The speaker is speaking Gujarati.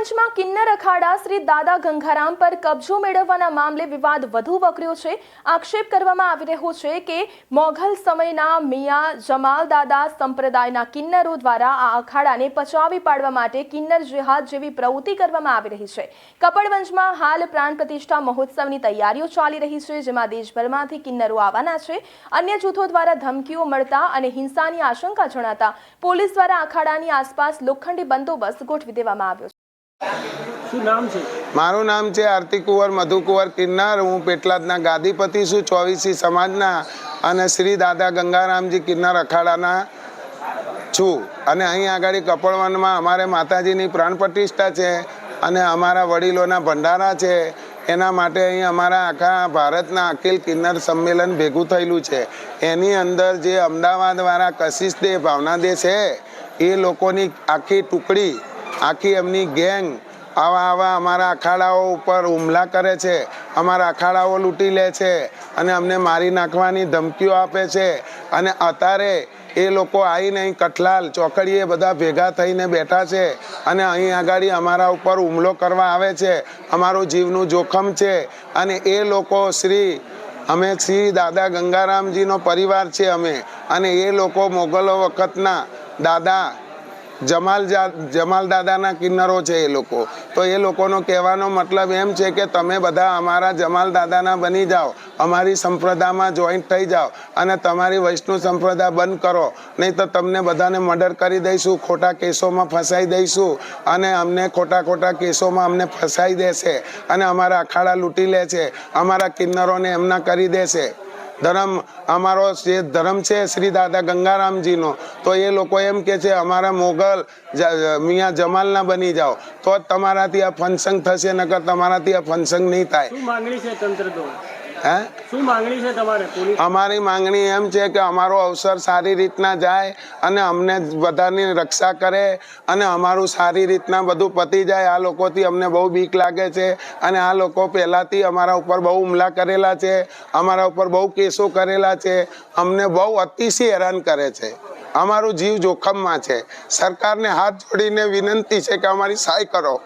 કપડવંશમાં કિન્નર અખાડા શ્રી દાદા ગંગારામ પર કબજો મેળવવાના મામલે વિવાદ વધુ વકર્યો છે. આક્ષેપ કરવામાં આવી રહ્યો છે કે મોઘલ સમયના મિયા જમાલ દાદા સંપ્રદાયના કિન્નરો દ્વારા આ અખાડાને પચાવી પાડવા માટે કિન્નર જેહાદ જેવી પ્રવૃત્તિ કરવામાં આવી રહી છે. કપડવંશમાં હાલ પ્રાણ પ્રતિષ્ઠા મહોત્સવની તૈયારીઓ ચાલી રહી છે, જેમાં દેશભરમાંથી કિન્નરો આવવાના છે. અન્ય જૂથો દ્વારા ધમકીઓ મળતા અને હિંસાની આશંકા જણાતા પોલીસ દ્વારા અખાડાની આસપાસ લોખંડી બંદોબસ્ત ગોઠવી દેવામાં આવ્યો છે. મારું નામ છે? આરતી કુંવર મધુ કુંવર કિન્નર. હું પેટલાદના ગાદીપતિ છું, ચોવીસી સમાજના અને શ્રી દાદા ગંગારામજી કિન્નર અખાડાના છું. અને અહીં આગળ કપડવનમાં અમારે માતાજીની પ્રાણ પ્રતિષ્ઠા છે અને અમારા વડીલોના ભંડારા છે. એના માટે અહીં અમારા આખા ભારતના અખિલ કિન્નર સંમેલન ભેગું થયેલું છે. એની અંદર જે અમદાવાદવાળા કશિશ દે ભાવના દે છે, એ લોકોની આખી ટુકડી આખી એમની ગેંગ આવા આવા અમારા અખાડાઓ ઉપર હુમલા કરે છે. અમારા અખાડાઓ લૂંટી લે છે અને અમને મારી નાખવાની ધમકીઓ આપે છે. અને અત્યારે એ લોકો આવીને અહીં કઠલાલ ચોકડીએ બધા ભેગા થઈને બેઠા છે અને અહીં આગળ અમારા ઉપર હુમલો કરવા આવે છે. અમારું જીવનું જોખમ છે અને એ લોકો શ્રી, અમે શ્રી દાદા ગંગારામજીનો પરિવાર છે અમે. અને એ લોકો મોગલો વખતના દાદા જમાલ જમાલ દાદાના કિન્નરો છે એ લોકો. તો એ લોકોનો કહેવાનો મતલબ એમ છે કે તમે બધા અમારા જમાલ દાદાના બની જાઓ, અમારી સંપ્રદાયમાં જોઈન્ટ થઈ જાઓ અને તમારી વૈષ્ણવ સંપ્રદાય બંધ કરો. નહીં તો તમને બધાને મર્ડર કરી દઈશું, ખોટા કેસોમાં ફસાઈ દઈશું અને અમને ખોટા ખોટા કેસોમાં અમને ફસાઈ દેશે અને અમારા અખાડા લૂંટી લે છે, અમારા કિન્નરોને એમના કરી દેશે. ધર્મ અમારો જે ધર્મ છે શ્રી દાદા ગંગારામજીનો તો એ લોકો એમ કે છે અમારા મોગલ મિયા જમાલના બની જાઓ. તો જ તમારાથી આ ફંક્શન થશે નકર તમારાથી આ ફંક્શન નહીં થાય. માંગણી છે તંત્ર અમારી માંગણી એમ છે કે અમારો અવસર સારી રીતના જાય અને અમને બધાની રક્ષા કરે અને અમારું સારી રીતના બધું પતી જાય. આ લોકોથી અમને બહુ બીક લાગે છે અને આ લોકો પહેલાંથી અમારા ઉપર બહુ હુમલા કરેલા છે અમારા ઉપર બહુ કેસો કરેલા છે. અમને બહુ અતિશય હેરાન કરે છે. અમારું જીવ જોખમમાં છે. સરકારને હાથ જોડીને વિનંતી છે કે અમારી સહાય કરો.